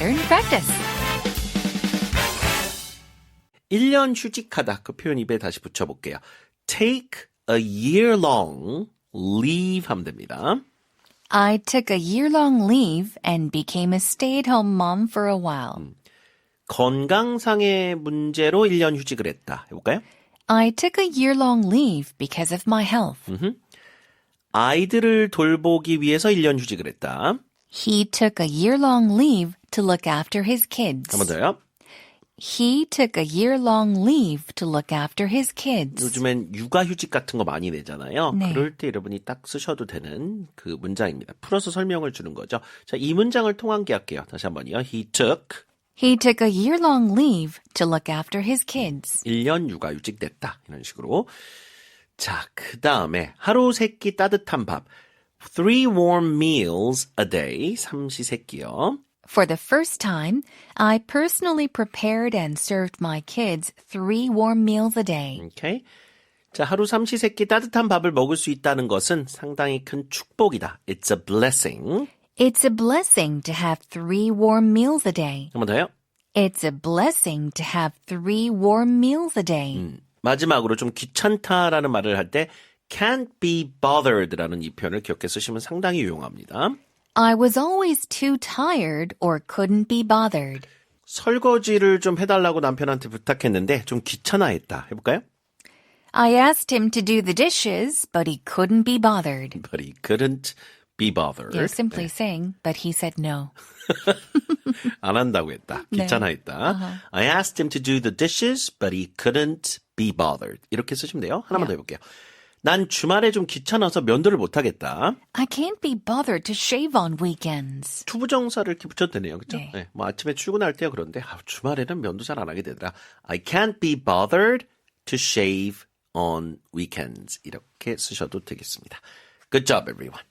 learn, practice. 1년 휴직하다 그 표현 입에 다시 붙여볼게요. Take a year long leave 하면 됩니다. I took a year-long leave and became a stay-at-home mom for a while. 건강상의 문제로 1년 휴직을 했다. 해볼까요? I took a year-long leave because of my health. 아이들을 돌보기 위해서 1년 휴직을 했다. He took a year-long leave to look after his kids. 한 번 더요. He took a year-long leave to look after his kids. 요즘엔 육아휴직 같은 거 많이 내잖아요. 네. 그럴 때 여러분이 딱 쓰셔도 되는 그 문장입니다. 풀어서 설명을 주는 거죠. 자, 이 문장을 통한기할게요. 다시 한번요. He took He took a year-long leave to look after his kids. 1년 육아휴직 냈다. 이런 식으로. 자, 그 다음에 하루 세끼 따뜻한 밥. Three warm meals a day. 삼시세끼요. For the first time, I personally prepared and served my kids three warm meals a day. 오케이. 자, 하루 삼시세끼 따뜻한 밥을 먹을 수 있다는 것은 상당히 큰 축복이다. It's a blessing. It's a blessing to have three warm meals a day. 한 번 더요. It's a blessing to have three warm meals a day. 마지막으로 좀 귀찮다라는 말을 할 때 can't be bothered라는 이 표현을 기억해 쓰시면 상당히 유용합니다. I was always too tired or couldn't be bothered. 설거지를 좀 해달라고 남편한테 부탁했는데 좀 귀찮아했다. 해볼까요? I asked him to do the dishes, but he couldn't be bothered. But he couldn't be bothered. You're simply saying, but he said no. 안 한다고 했다. 귀찮아했다. I asked him to do the dishes, but he couldn't be bothered. 이렇게 쓰시면 돼요. 하나만 더 해볼게요. 난 주말에 좀 귀찮아서 면도를 못 하겠다. I can't be bothered to shave on weekends. 투부정사를 이렇게 붙여도 되네요. 그죠? 네. 뭐 아침에 출근할 때요. 그런데 아, 주말에는 면도 잘 안 하게 되더라. I can't be bothered to shave on weekends. 이렇게 쓰셔도 되겠습니다. Good job, everyone.